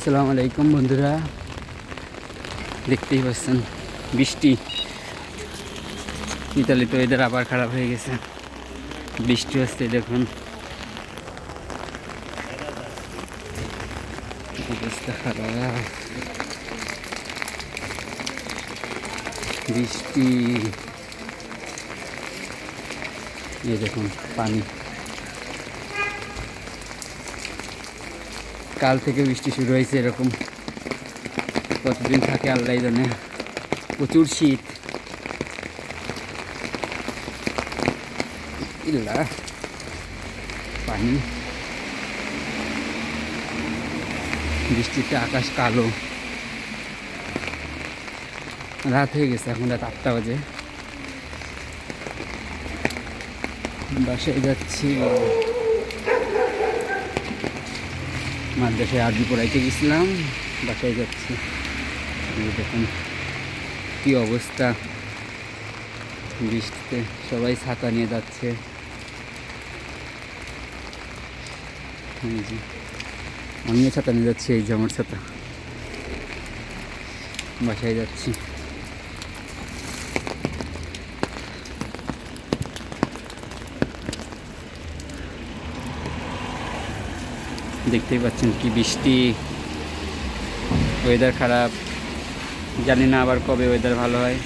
আসসালামু আলাইকুম বন্ধুরা। দেখতেই পাচ্ছেন, বৃষ্টি। ইতালি তো এদের আবার খারাপ হয়ে গেছে। বৃষ্টি হচ্ছে দেখুন। বৃষ্টি। এই দেখুন, পানি। কাল থেকে বৃষ্টি শুরু হয়েছে এরকম। কতদিন থাকে আল্লাহ জানে। প্রচুর শীত। ইল্লা, পানি। বৃষ্টিতে আকাশ কালো। রাত হয়ে গেছে, এখন রাত আটটা বাজে। বাসায় যাচ্ছি। মাদ্রাসায় আরবি পড়াইতে গেছিলাম, বাসায় যাচ্ছি। দেখুন কী অবস্থা। বৃষ্টিতে সবাই ছাতা নিয়ে যাচ্ছে। আমিও ছাতা নিয়ে যাচ্ছি, এই যে আমার ছাতা। বাসায় যাচ্ছি। দেখতেই পাচ্ছেন কি বৃষ্টি। ওয়েদার খারাপ। জানি না আবার কবে ওয়েদার ভালো হয়।